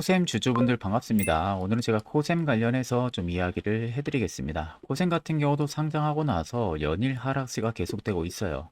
자, 코셈 주주분들 반갑습니다. 오늘은 제가 코셈 관련해서 좀 이야기를 해드리겠습니다. 코셈 같은 경우도 상장하고 나서 연일 하락세가 계속되고 있어요.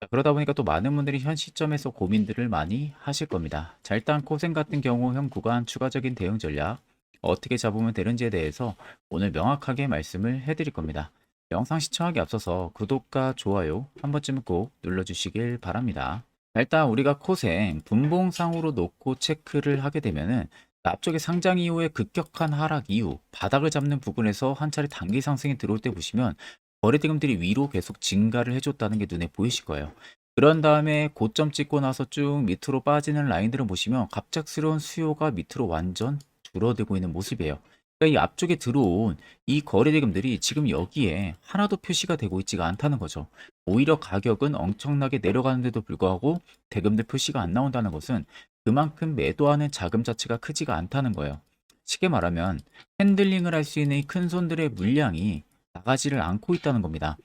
자, 그러다 보니까 또 많은 분들이 현 시점에서 고민들을 많이 하실 겁니다. 자, 일단 코셈 같은 경우 현 구간 추가적인 대응 전략 어떻게 잡으면 되는지에 대해서 오늘 명확하게 말씀을 해드릴 겁니다. 영상 시청하기 앞서서 구독과 좋아요 한 번쯤은 꼭 눌러주시길 바랍니다. 일단 우리가 코생 분봉상으로 놓고 체크를 하게 되면은 앞쪽에 상장 이후에 급격한 하락 이후 바닥을 잡는 부분에서 한 차례 단기 상승이 들어올 때 보시면 거래대금들이 위로 계속 증가를 해줬다는 게 눈에 보이실 거예요. 그런 다음에 고점 찍고 나서 쭉 밑으로 빠지는 라인들을 보시면 갑작스러운 수요가 밑으로 완전 줄어들고 있는 모습이에요. 그러니까 이 앞쪽에 들어온 이 거래대금들이 지금 여기에 하나도 표시가 되고 있지가 않다는 거죠. 오히려 가격은 엄청나게 내려가는데도 불구하고 대금들 표시가 안 나온다는 것은 그만큼 매도하는 자금 자체가 크지가 않다는 거예요. 쉽게 말하면 핸들링을 할 수 있는 이큰 손들의 물량이 나가지를 않고 있다는 겁니다.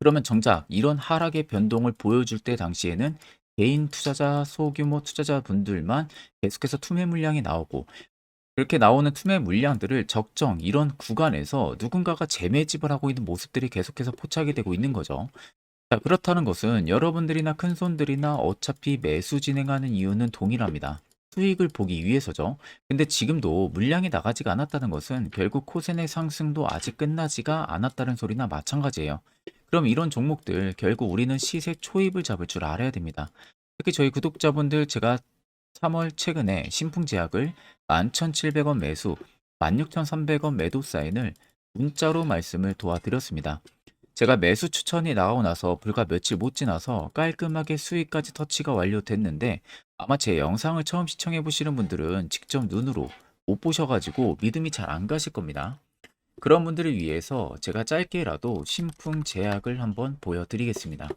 그러면 정작 이런 하락의 변동을 보여줄 때 당시에는 개인 투자자, 소규모 투자자 분들만 계속해서 투매 물량이 나오고 그렇게 나오는 투매 물량들을 적정 이런 구간에서 누군가가 재매집을 하고 있는 모습들이 계속해서 포착이 되고 있는 거죠. 자, 그렇다는 것은 여러분들이나 큰 손들이나 어차피 매수 진행하는 이유는 동일합니다. 수익을 보기 위해서죠. 근데 지금도 물량이 나가지가 않았다는 것은 결국 코센의 상승도 아직 끝나지가 않았다는 소리나 마찬가지예요. 그럼 이런 종목들 결국 우리는 시세 초입을 잡을 줄 알아야 됩니다. 특히 저희 구독자분들 제가 3월 최근에 신풍 제약을 11,700원 매수, 16,300원 매도 사인을 문자로 말씀을 도와드렸습니다. 제가 매수 추천이 나오고 나서 불과 며칠 못 지나서 깔끔하게 수익까지 터치가 완료됐는데 아마 제 영상을 처음 시청해 보시는 분들은 직접 눈으로 못 보셔가지고 믿음이 잘 안 가실 겁니다. 그런 분들을 위해서 제가 짧게라도 신풍 제약을 한번 보여드리겠습니다.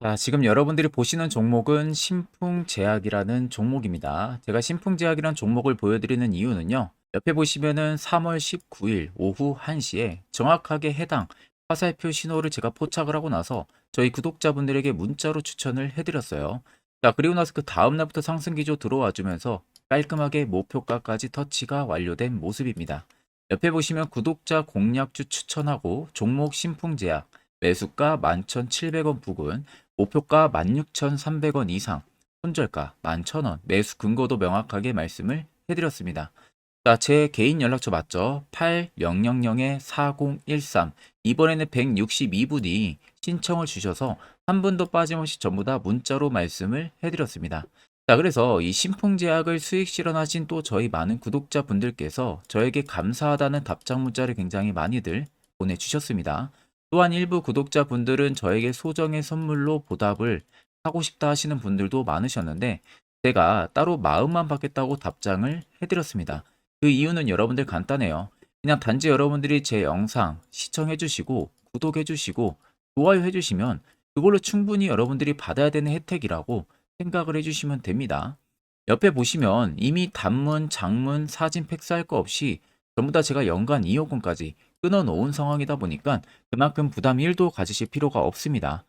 자, 지금 여러분들이 보시는 종목은 신풍제약이라는 종목입니다. 제가 신풍제약이라는 종목을 보여드리는 이유는요. 옆에 보시면은 3월 19일 오후 1시에 정확하게 해당 화살표 신호를 제가 포착을 하고 나서 저희 구독자분들에게 문자로 추천을 해드렸어요. 자, 그리고 나서 그 다음날부터 상승기조 들어와 주면서 깔끔하게 목표가까지 터치가 완료된 모습입니다. 옆에 보시면 구독자 공략주 추천하고 종목 신풍제약 매수가 11,700원 부근 목표가 16,300원 이상, 손절가 11,000원, 매수 근거도 명확하게 말씀을 해드렸습니다. 자, 제 개인 연락처 맞죠? 8000-4013. 이번에는 162분이 신청을 주셔서 한 분도 빠짐없이 전부 다 문자로 말씀을 해드렸습니다. 자, 그래서 이 신풍제약을 수익 실현하신 또 저희 많은 구독자분들께서 저에게 감사하다는 답장 문자를 굉장히 많이들 보내주셨습니다. 또한 일부 구독자분들은 저에게 소정의 선물로 보답을 하고 싶다 하시는 분들도 많으셨는데 제가 따로 마음만 받겠다고 답장을 해드렸습니다. 그 이유는 여러분들 간단해요. 그냥 단지 여러분들이 제 영상 시청해주시고 구독해주시고 좋아요 해주시면 그걸로 충분히 여러분들이 받아야 되는 혜택이라고 생각을 해주시면 됩니다. 옆에 보시면 이미 단문, 장문, 사진 팩스할 거 없이 전부 다 제가 연간 2억 원까지 끊어놓은 상황이다 보니까 그만큼 부담 1도 가지실 필요가 없습니다.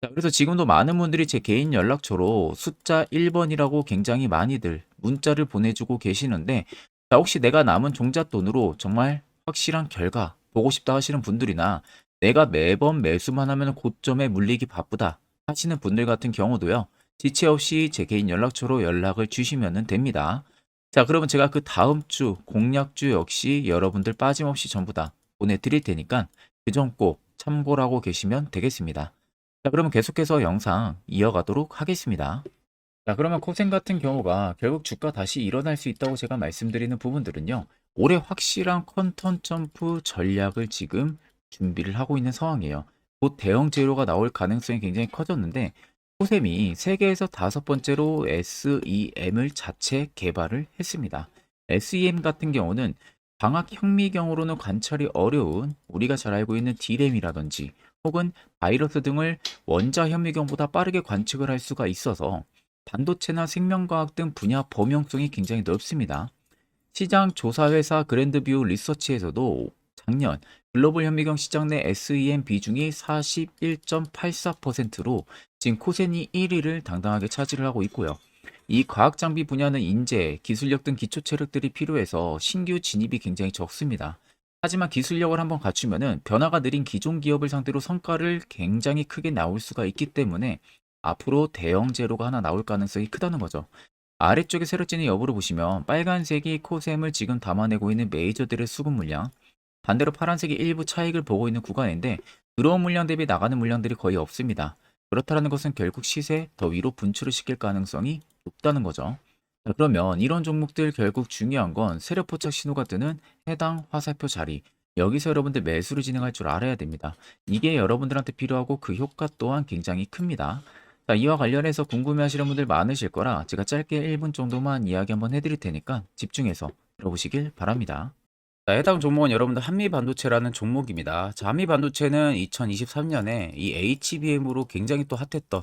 자, 그래서 지금도 많은 분들이 제 개인 연락처로 숫자 1번이라고 굉장히 많이들 문자를 보내주고 계시는데 자, 혹시 내가 남은 종잣돈으로 정말 확실한 결과 보고 싶다 하시는 분들이나 내가 매번 매수만 하면 고점에 물리기 바쁘다 하시는 분들 같은 경우도요. 지체 없이 제 개인 연락처로 연락을 주시면 됩니다. 자, 그러면 제가 그 다음 주 공략주 역시 여러분들 빠짐없이 전부 다 보내드릴 테니까 그 점 꼭 참고를 하고 계시면 되겠습니다. 자, 그러면 계속해서 영상 이어가도록 하겠습니다. 자, 그러면 코생 같은 경우가 결국 주가 다시 일어날 수 있다고 제가 말씀드리는 부분들은요. 올해 확실한 컨턴 점프 전략을 지금 준비를 하고 있는 상황이에요. 곧 대형 재료가 나올 가능성이 굉장히 커졌는데 코셈이 세계에서 다섯 번째로 SEM을 자체 개발을 했습니다. SEM 같은 경우는 광학 현미경으로는 관찰이 어려운 우리가 잘 알고 있는 D램이라든지 혹은 바이러스 등을 원자 현미경보다 빠르게 관측을 할 수가 있어서 반도체나 생명과학 등 분야 범용성이 굉장히 넓습니다. 시장 조사 회사 그랜드뷰 리서치에서도 작년 글로벌 현미경 시장 내 SEM 비중이 41.84%로 지금 코센이 1위를 당당하게 차지를 하고 있고요. 이 과학 장비 분야는 인재, 기술력 등 기초 체력들이 필요해서 신규 진입이 굉장히 적습니다. 하지만 기술력을 한번 갖추면은 변화가 느린 기존 기업을 상대로 성과를 굉장히 크게 나올 수가 있기 때문에 앞으로 대형 제로가 하나 나올 가능성이 크다는 거죠. 아래쪽에 세로 찌는 여부를 보시면 빨간색이 코셈을 지금 담아내고 있는 메이저들의 수급 물량, 반대로 파란색이 일부 차익을 보고 있는 구간인데 들어온 물량 대비 나가는 물량들이 거의 없습니다. 그렇다는 것은 결국 시세 더 위로 분출을 시킬 가능성이 높다는 거죠. 자, 그러면 이런 종목들 결국 중요한 건 세력 포착 신호가 뜨는 해당 화살표 자리. 여기서 여러분들 매수를 진행할 줄 알아야 됩니다. 이게 여러분들한테 필요하고 그 효과 또한 굉장히 큽니다. 자, 이와 관련해서 궁금해하시는 분들 많으실 거라 제가 짧게 1분 정도만 이야기 한번 해드릴 테니까 집중해서 들어보시길 바랍니다. 자, 해당 종목은 여러분들 한미반도체라는 종목입니다. 자, 한미반도체는 2023년에 이 HBM으로 굉장히 또 핫했던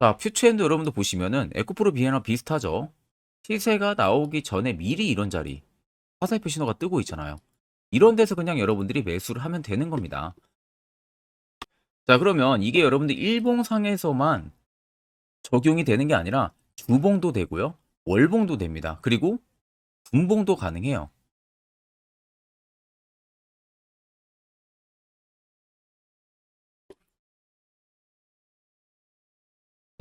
자, 퓨처엠도 여러분들 보시면은 에코프로 비에나 비슷하죠. 시세가 나오기 전에 미리 이런 자리 화살표 신호가 뜨고 있잖아요. 이런 데서 그냥 여러분들이 매수를 하면 되는 겁니다. 자, 그러면 이게 여러분들 일봉상에서만 적용이 되는 게 아니라 주봉도 되고요. 월봉도 됩니다. 그리고 분봉도 가능해요.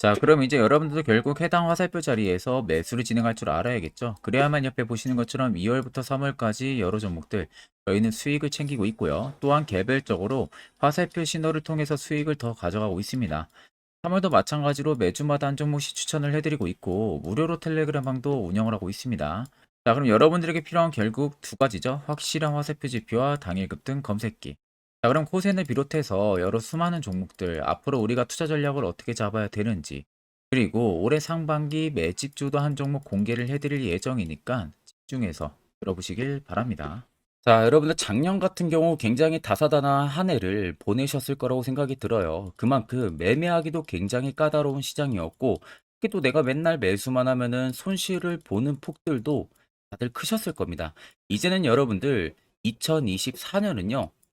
자, 그럼 이제 여러분들도 결국 해당 화살표 자리에서 매수를 진행할 줄 알아야겠죠. 그래야만 옆에 보시는 것처럼 2월부터 3월까지 여러 종목들 저희는 수익을 챙기고 있고요. 또한 개별적으로 화살표 신호를 통해서 수익을 더 가져가고 있습니다. 3월도 마찬가지로 매주마다 한 종목씩 추천을 해드리고 있고 무료로 텔레그램 방도 운영을 하고 있습니다. 자, 그럼 여러분들에게 필요한 결국 두 가지죠. 확실한 화살표 지표와 당일 급 등 검색기. 자, 그럼 코센을 비롯해서 여러 수많은 종목들 앞으로 우리가 투자 전략을 어떻게 잡아야 되는지 그리고 올해 상반기 매집 주도 한 종목 공개를 해드릴 예정이니까 집중해서 들어보시길 바랍니다. 자, 여러분들 작년 같은 경우 굉장히 다사다난한 한 해를 보내셨을 거라고 생각이 들어요. 그만큼 매매하기도 굉장히 까다로운 시장이었고, 특히 또 내가 맨날 매수만 하면은 손실을 보는 폭들도 다들 크셨을 겁니다. 이제는 여러분들 2024년은요,